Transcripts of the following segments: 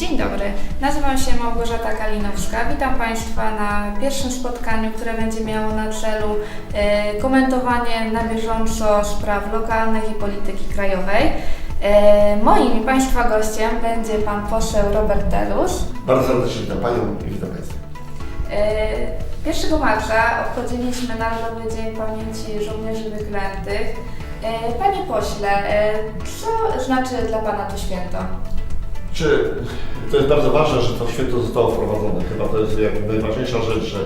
Dzień dobry, nazywam się Małgorzata Kalinowska. Witam Państwa na pierwszym spotkaniu, które będzie miało na celu e, komentowanie na bieżąco spraw lokalnych i polityki krajowej. E, moim i Państwa gościem będzie Pan poseł Robert Telus. Bardzo serdecznie witam Panią i witam Państwa. E, 1 marca obchodziliśmy Narodowy Dzień Pamięci Żołnierzy Wyklętych. E, Panie pośle, e, co znaczy dla Pana to święto? Czy to jest bardzo ważne, że to święto zostało wprowadzone? Chyba to jest jakby najważniejsza rzecz, że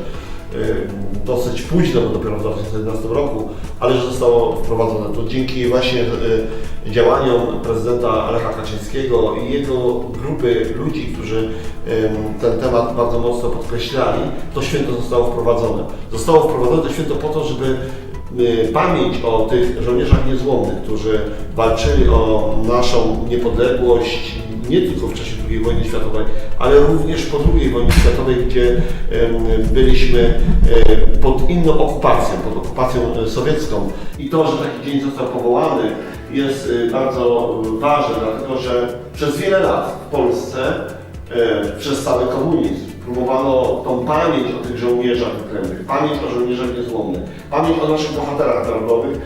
dosyć późno, bo dopiero w 2011 roku, ale że zostało wprowadzone. To dzięki właśnie y, działaniom prezydenta Lecha Kaczyńskiego i jego grupy ludzi, którzy y, ten temat bardzo mocno podkreślali, to święto zostało wprowadzone. Zostało wprowadzone to święto po to, żeby y, pamięć o tych żołnierzach niezłomnych, którzy walczyli o naszą niepodległość nie tylko w czasie II wojny światowej, ale również po II wojnie światowej, gdzie byliśmy e, pod inną okupacją, pod okupacją e, sowiecką. I to, że taki dzień został powołany jest e, bardzo ważne, dlatego że przez wiele lat w Polsce przez cały komunizm. Próbowano tą pamięć o tych żołnierzach wyklętych, pamięć o żołnierzach niezłomnych, pamięć o naszych bohaterach narodowych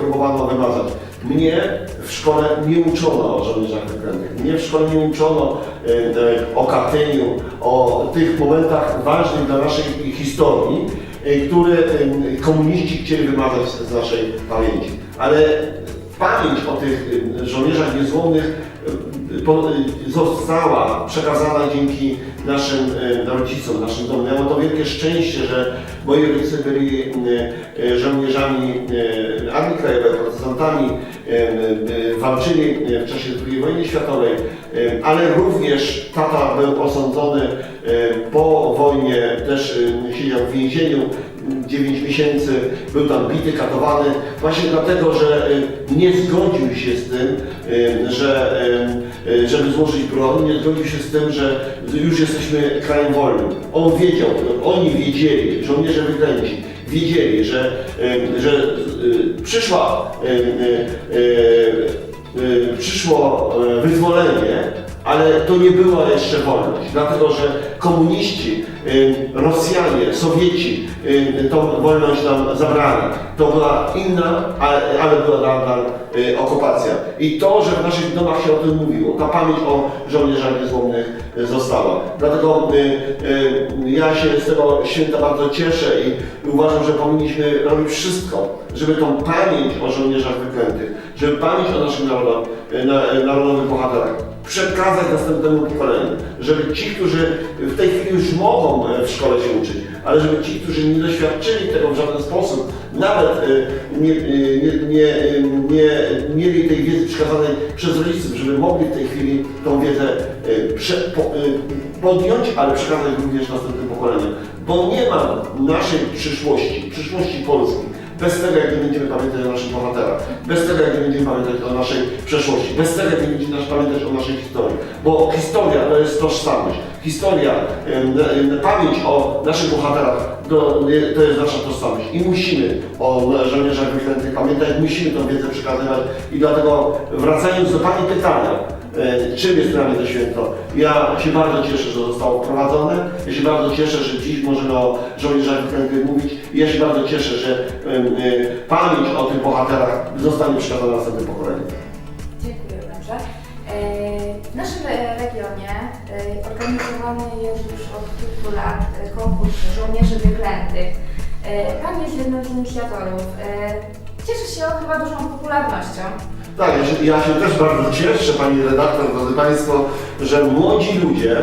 próbowano wymazać. Mnie w szkole nie uczono o żołnierzach wyklętych. Mnie w szkole nie uczono e, o Katyniu, o tych momentach ważnych dla naszej historii, e, które e, komuniści chcieli wymazać z naszej pamięci. Ale pamięć o tych y, żołnierzach niezłomnych y, y, została przekazana dzięki naszym rodzicom, naszym domom. Ja mam to wielkie szczęście, że moi rodzice byli żołnierzami Armii Krajowej, protestantami, walczyli w czasie II wojny światowej, ale również tata był osądzony po wojnie, też siedział w więzieniu, 9 miesięcy, był tam bity, katowany, właśnie dlatego, że y, nie zgodził się z tym, y, że, y, żeby złożyć broń, nie zgodził się z tym, że już jesteśmy krajem wolnym. On wiedział, oni wiedzieli, żołnierze wyklęci, wiedzieli, że, że przyszła, przyszło wyzwolenie, ale to nie była jeszcze wolność, dlatego że komuniści, y, Rosjanie, Sowieci y, tą wolność nam zabrali. To była inna, ale, była nadal okupacja. I to, że w naszych domach się o tym mówiło, ta pamięć o żołnierzach niezłomnych y, została. Dlatego y, y, ja się z tego święta bardzo cieszę i uważam, że powinniśmy robić wszystko, żeby tą pamięć o żołnierzach wyklętych, żeby pamięć o naszych narodach, y, na- y, narodowych bohaterach przekazać następnemu pokoleniu, żeby ci, którzy w tej chwili już mogą w szkole się uczyć, ale żeby ci, którzy nie doświadczyli tego w żaden sposób, nawet nie, e, nie, nie, e, nie mieli tej wiedzy przekazanej przez rodziców, żeby mogli w tej chwili tą wiedzę prze, po, podjąć, ale przekazać również następnym pokoleniom. Bo nie ma naszej przyszłości, przyszłości Polski, bez tego, jak nie będziemy pamiętać o naszych bohaterach, bez tego, jak nie będziemy pamiętać o naszej przeszłości, bez tego, jak nie będziemy nas pamiętać o naszej historii. Bo historia to jest tożsamość. Historia, pamięć o naszych bohaterach to, to jest nasza tożsamość. I musimy o żołnierzach wyklętych pamiętać, musimy tą wiedzę przekazywać. I dlatego wracając do Pani pytania, Czym jest dla mnie to święto? Ja się bardzo cieszę, że zostało wprowadzone. Ja się bardzo cieszę, że dziś możemy o żołnierzach wyklętych mówić. Ja się bardzo cieszę, że e, pamięć o tych bohaterach zostanie przekazana następnym pokoleniom. Dziękuję bardzo. E, W naszym e, regionie e, organizowany jest już od kilku lat e, konkurs żołnierzy wyklętych. E, Pan jest jednym z inicjatorów. E, Cieszy się chyba dużą popularnością. Tak, ja się, też bardzo cieszę, Pani redaktor, drodzy Państwo, że młodzi ludzie,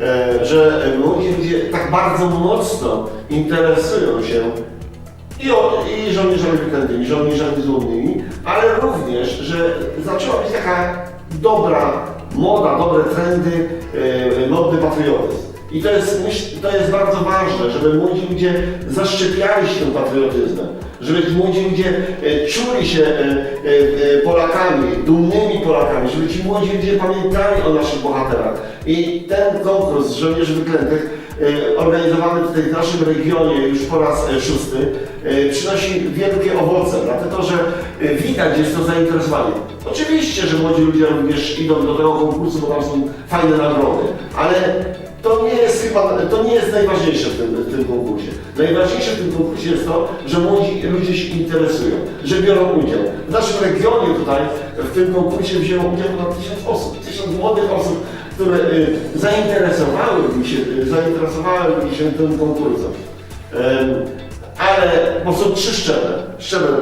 e, że młodzi ludzie tak bardzo mocno interesują się i, i żołnierzami wyklętymi, żołnierzami złomnymi, ale również, że zaczęła być taka dobra moda, dobre trendy, e, modny patriotyzm. I to jest, to jest bardzo ważne, żeby młodzi ludzie zaszczepiali się tym patriotyzmem, żeby ci młodzi ludzie e, czuli się e, e, Polakami, dumnymi Polakami, żeby ci młodzi ludzie pamiętali o naszych bohaterach. I ten konkurs żołnierzy wyklętych organizowany tutaj w naszym regionie już po raz szósty, przynosi wielkie owoce, dlatego że widać jest to zainteresowanie. Oczywiście, że młodzi ludzie również idą do tego konkursu, bo tam są fajne nagrody, ale to nie jest chyba, to nie jest najważniejsze w tym, w tym konkursie. Najważniejsze w tym konkursie jest to, że młodzi ludzie się interesują, że biorą udział. W naszym regionie tutaj w tym konkursie wzięło udział ponad tysiąc osób, tysiąc młodych osób, które y, zainteresowałyby się, y, zainteresowałyby się tym konkursem. Em, ale bo są trzy szczeble. Szczebel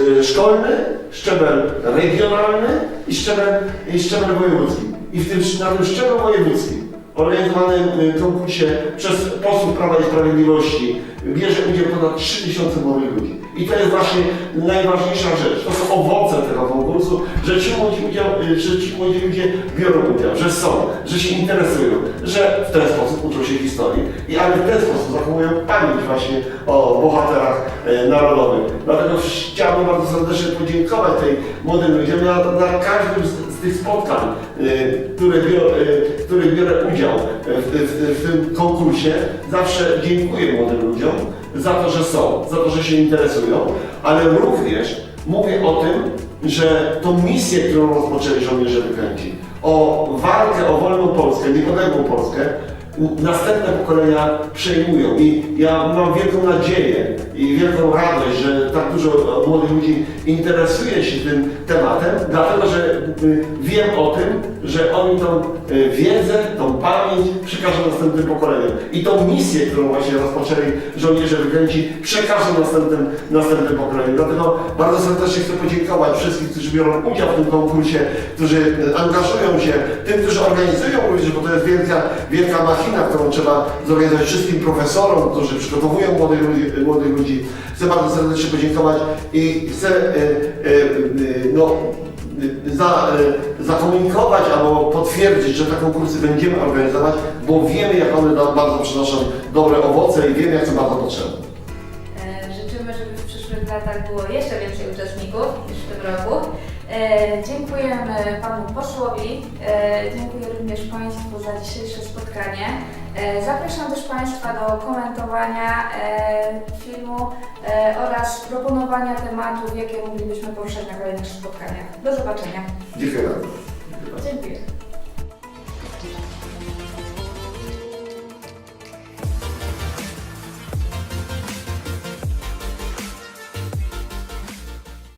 y, szkolny, szczebel regionalny i szczebel, i szczebel wojewódzki. I w tym, na tym szczeblu wojewódzkim organizowanym y, konkursie przez posłów Prawa i Sprawiedliwości bierze udział ponad 3000 młodych ludzi. I to jest właśnie najważniejsza rzecz. To są owoce tego konkursu, że ci młodzi, udział, y, że ci młodzi ludzie biorą udział, że są, że się interesują, że w ten sposób uczą się historii, i ale w ten sposób zachowują pamięć właśnie o bohaterach e, narodowych. Dlatego chciałbym bardzo serdecznie podziękować tej młodym ludziom na, na każdym z, tych spotkań, biorę, w których biorę udział w, w, w tym konkursie. Zawsze dziękuję młodym ludziom za to, że są, za to, że się interesują, ale również mówię o tym, że tą misję, którą rozpoczęli żołnierze wykręci, o walkę o wolną Polskę, niepodległą Polskę, następne pokolenia przejmują i ja mam wielką nadzieję i wielką radość, że tak dużo młodych ludzi interesuje się tym tematem, dlatego że y, wiem o tym, że oni tą y, wiedzę, tą pamięć przekażą następnym pokoleniom. I tą misję, którą właśnie rozpoczęli żołnierze wykręci, przekażą następnym, następnym pokoleniom. Dlatego bardzo serdecznie chcę podziękować wszystkim, którzy biorą udział w tym konkursie, którzy y, angażują się, tym, którzy organizują również, bo to jest wielka, wielka machina, którą trzeba zorganizować wszystkim profesorom, którzy przygotowują młodych ludzi. Młodych ludzi. Chcę bardzo serdecznie podziękować i chcę y, y, y, no, za, zakomunikować albo potwierdzić, że te konkursy będziemy organizować, bo wiemy, jak one nam bardzo przynoszą dobre owoce i wiemy, jak są bardzo potrzebne. Przyszłych latach było jeszcze więcej uczestników niż w tym roku. E, Dziękujemy Panu posłowi, e, dziękuję również Państwu za dzisiejsze spotkanie. E, Zapraszam też Państwa do komentowania filmu oraz proponowania tematów, jakie moglibyśmy poruszać na kolejnych spotkaniach. Do zobaczenia. Dziękuję bardzo. Dziękuję.